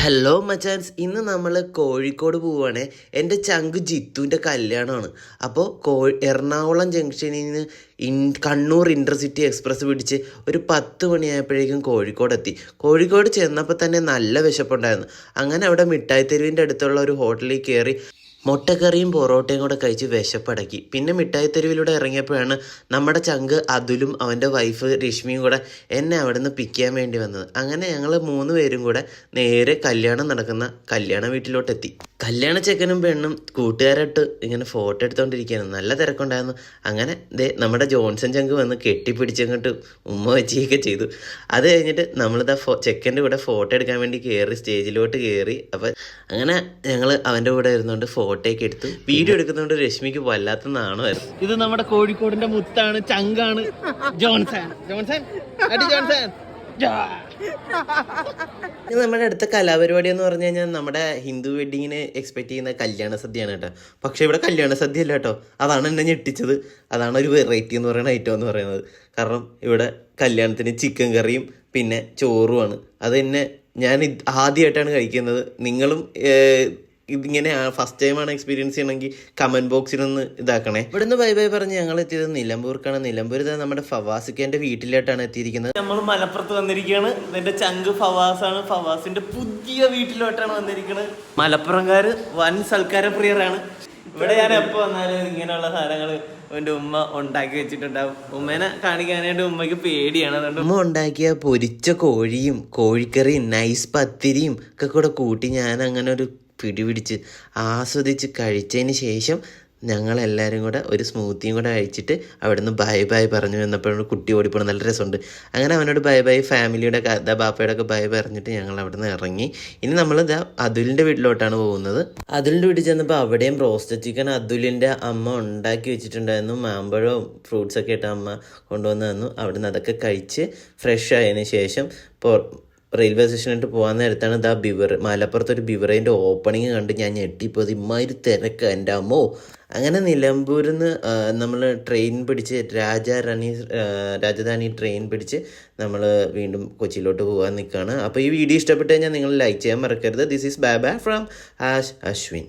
Hello മച്ചാൻസ് ഇന്ന് നമ്മൾ കോഴിക്കോട് പോവുകയാണ് എന്റെ ചങ്ക് ജിത്തുവിന്റെ കല്യാണമാണ്. അപ്പോൾ കോ എറണാകുളം ജംഗ്ഷനിൽ നിന്ന് ഇൻ കണ്ണൂർ ഇന്റർസിറ്റി എക്സ്പ്രസ് പിടിച്ച് ഒരു പത്ത് മണിയായപ്പോഴേക്കും കോഴിക്കോട് എത്തി. കോഴിക്കോട് ചെന്നപ്പോൾ തന്നെ നല്ല വിശപ്പുണ്ടായിരുന്നു. അങ്ങനെ അവിടെ മിഠായി തെരുവിന്റെ അടുത്തുള്ള ഒരു ഹോട്ടലിൽ കയറി മുട്ടക്കറിയും പൊറോട്ടയും കൂടെ കഴിച്ച് വിശപ്പടക്കി. പിന്നെ മിഠായി തെരുവിലൂടെ ഇറങ്ങിയപ്പോഴാണ് നമ്മുടെ ചങ്ക് അതുലും അവന്റെ വൈഫ് രശ്മിയും കൂടെ എന്നെ അവിടെ നിന്ന് പിക്ക് ചെയ്യാൻ വേണ്ടി വന്നത്. അങ്ങനെ ഞങ്ങൾ മൂന്ന് പേരും കൂടെ നേരെ കല്യാണം നടക്കുന്ന കല്യാണ വീട്ടിലോട്ടെത്തി. കല്യാണ ചെക്കനും പെണ്ണും കൂട്ടുകാരായിട്ട് ഇങ്ങനെ ഫോട്ടോ എടുത്തുകൊണ്ടിരിക്കുകയാണ് നല്ല തിരക്കുണ്ടായിരുന്നു. അങ്ങനെ ദേ നമ്മുടെ ജോൺസൺ ചങ്ക് വന്ന് കെട്ടിപ്പിടിച്ചങ്ങോട്ട് ഉമ്മ വെച്ചുകയൊക്കെ ചെയ്തു. അത് കഴിഞ്ഞിട്ട് നമ്മളിതാ ഫോ ചെക്കന്റെ കൂടെ ഫോട്ടോ എടുക്കാൻ വേണ്ടി കയറി സ്റ്റേജിലോട്ട് കയറി അപ്പം അങ്ങനെ ഞങ്ങൾ അവന്റെ കൂടെ ഇരുന്നുകൊണ്ട് ഫോട്ടോയൊക്കെ എടുത്തു. വീഡിയോ എടുക്കുന്നതുകൊണ്ട് രശ്മിക്ക് വല്ലാത്ത നാണമായിരുന്നു ഇത് നമ്മുടെ കോഴിക്കോടിന്റെ മുത്താണ് ചങ്കാണ്. ജോൺസൺ ജോൺസൺ അടി ജോൺസൺ നമ്മുടെ അടുത്ത കലാപരിപാടി എന്ന് പറഞ്ഞു കഴിഞ്ഞാൽ നമ്മുടെ ഹിന്ദു വെഡിങ്ങിന് എക്സ്പെക്ട് ചെയ്യുന്ന കല്യാണ സദ്യയാണ് കേട്ടോ. പക്ഷെ ഇവിടെ കല്യാണ സദ്യ അല്ല കേട്ടോ. അതാണ് എന്നെ ഞെട്ടിച്ചത്. അതാണ് ഒരു വെറൈറ്റി എന്ന് പറയുന്ന ഐറ്റം എന്ന് പറയുന്നത്. കാരണം ഇവിടെ കല്യാണത്തിന് ചിക്കൻ കറിയും പിന്നെ ചോറുമാണ്. അത് തന്നെ ഞാൻ ആദ്യമായിട്ടാണ് കഴിക്കുന്നത്. നിങ്ങളും ഇതിങ്ങനെ ഫസ്റ്റ് ടൈം ആണ് എക്സ്പീരിയൻസ് ചെയ്യണമെങ്കിൽ കമന്റ് ബോക്സിൽ ഒന്ന് ഇതാക്കണേ. ഇവിടുന്ന് ബൈ ബൈ പറഞ്ഞ് ഞങ്ങൾ എത്തിയത് നിലമ്പൂർക്കാണ്. നിലമ്പൂർ ഇതാ നമ്മുടെ ഫവാസിക്കേന്റെ വീട്ടിലോട്ടാണ് എത്തിയിരിക്കുന്നത്. നമ്മൾ മലപ്പുറത്ത് വന്നിരിക്കുകയാണ്. ഇതിന്റെ ചങ്ക് ഫവാസ് ആണ് ഫവാസിന്റെ പുതിയ വീട്ടിലോട്ടാണ് വന്നിരിക്കുന്നത്. മലപ്പുറംകാര് വൻ സൽക്കാര പ്രിയറാണ് ഇവിടെ ഞാൻ എപ്പോ വന്നാലും ഇങ്ങനെയുള്ള സാധനങ്ങൾ എന്റെ ഉമ്മ ഉണ്ടാക്കി വെച്ചിട്ടുണ്ടാവും. ഉമ്മേനെ കാണിക്കാനായിട്ട് ഉമ്മയ്ക്ക് പേടിയാണ്. അതുകൊണ്ട് ഉമ്മ ഉണ്ടാക്കിയ പൊരിച്ച കോഴിയും കോഴിക്കറിയും നൈസ് പത്തിരിയും ഒക്കെ കൂടെ കൂട്ടി ഞാൻ അങ്ങനെ ഒരു പിടി പിടിച്ച് ആസ്വദിച്ച് കഴിച്ചതിന് ശേഷം ഞങ്ങൾ എല്ലാവരും കൂടെ ഒരു സ്മൂത്തിയും കൂടെ കഴിച്ചിട്ട് അവിടുന്ന് ബൈ ബൈ പറഞ്ഞു വന്നപ്പോഴാണ് കുട്ടി ഓടിപ്പോണം. നല്ല രസമുണ്ട്. അങ്ങനെ അവനോട് ബൈ ബൈ ഫാമിലിയുടെ കഥ ബാപ്പയുടെ ഒക്കെ ബൈ പറഞ്ഞിട്ട് ഞങ്ങൾ അവിടുന്ന് ഇറങ്ങി. ഇനി നമ്മൾ ഇതാ അതുലിന്റെ വീട്ടിലോട്ടാണ് പോകുന്നത്. അതുലിന്റെ വീട്ടിൽ ചെന്നപ്പോൾ അവിടെയും റോസ്റ്റ് ചിക്കൻ അതുലിന്റെ അമ്മ ഉണ്ടാക്കി വെച്ചിട്ടുണ്ടായിരുന്നു. മാമ്പഴവും ഫ്രൂട്ട്സൊക്കെ ഇട്ട് അമ്മ കൊണ്ടുവന്നു തന്നു അവിടുന്ന് അതൊക്കെ കഴിച്ച് ഫ്രഷ് ആയതിനു ശേഷം റെയിൽവേ സ്റ്റേഷനായിട്ട് പോകാൻ നേരത്താണ് ഇതാ ബിവർ മലപ്പുറത്ത് ഒരു ബിവറേന്റെ ഓപ്പണിങ് കണ്ട് ഞാൻ ഞെട്ടിപ്പോയത്. ഇമ്മാതിരി തിരക്ക് എന്റെ അമ്മോ. അങ്ങനെ നിലമ്പൂരിൽ നിന്ന് നമ്മൾ ട്രെയിൻ പിടിച്ച് രാജാറാണി രാജധാനി ട്രെയിൻ പിടിച്ച് നമ്മൾ വീണ്ടും കൊച്ചിയിലോട്ട് പോകാൻ നിൽക്കുകയാണ്. അപ്പോൾ ഈ വീഡിയോ ഇഷ്ടപ്പെട്ട് കഴിഞ്ഞാൽ നിങ്ങൾ ലൈക്ക് ചെയ്യാൻ മറക്കരുത്. This is Baba from Ash Ashwin